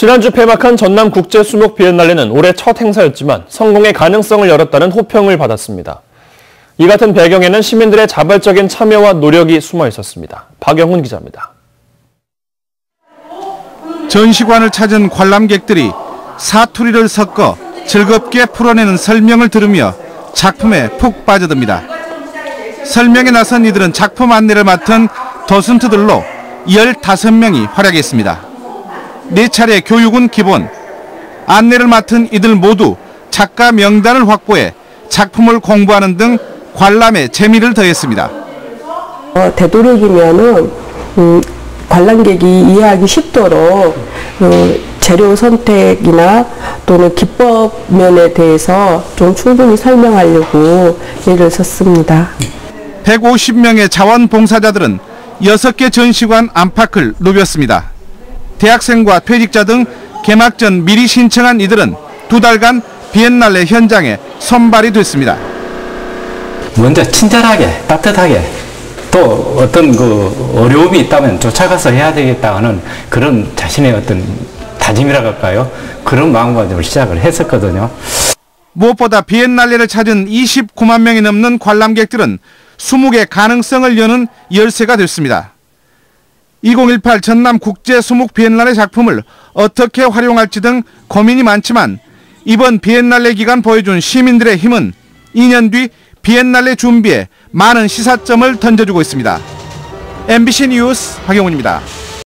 지난주 폐막한 전남 국제 수목 비엔날레는 올해 첫 행사였지만 성공의 가능성을 열었다는 호평을 받았습니다. 이 같은 배경에는 시민들의 자발적인 참여와 노력이 숨어 있었습니다. 박영훈 기자입니다. 전시관을 찾은 관람객들이 사투리를 섞어 즐겁게 풀어내는 설명을 들으며 작품에 푹 빠져듭니다. 설명에 나선 이들은 작품 안내를 맡은 도슨트들로 15명이 활약했습니다. 네 차례 교육은 기본. 안내를 맡은 이들 모두 작가 명단을 확보해 작품을 공부하는 등 관람에 재미를 더했습니다. 어, 되도록이면은 음, 관람객이 이해하기 쉽도록 어, 재료 선택이나 또는 기법 면에 대해서 좀 충분히 설명하려고 예를 썼습니다. 150명의 자원봉사자들은 6개 전시관 안팎을 누볐습니다. 대학생과 퇴직자 등 개막 전 미리 신청한 이들은 두 달간 비엔날레 현장에 선발이 됐습니다. 먼저 친절하게 따뜻하게 또 어떤 그 어려움이 있다면 쫓아가서 해야 되겠다 하는 그런 자신의 어떤 다짐이라 할까요? 그런 마음가짐을 시작을 했었거든요. 무엇보다 비엔날레를 찾은 29만 명이 넘는 관람객들은 20개 가능성을 여는 열쇠가 됐습니다. 2018 전남 국제 수목 비엔날레 작품을 어떻게 활용할지 등 고민이 많지만 이번 비엔날레 기간 보여준 시민들의 힘은 2년 뒤 비엔날레 준비에 많은 시사점을 던져주고 있습니다. MBC 뉴스 박영훈입니다.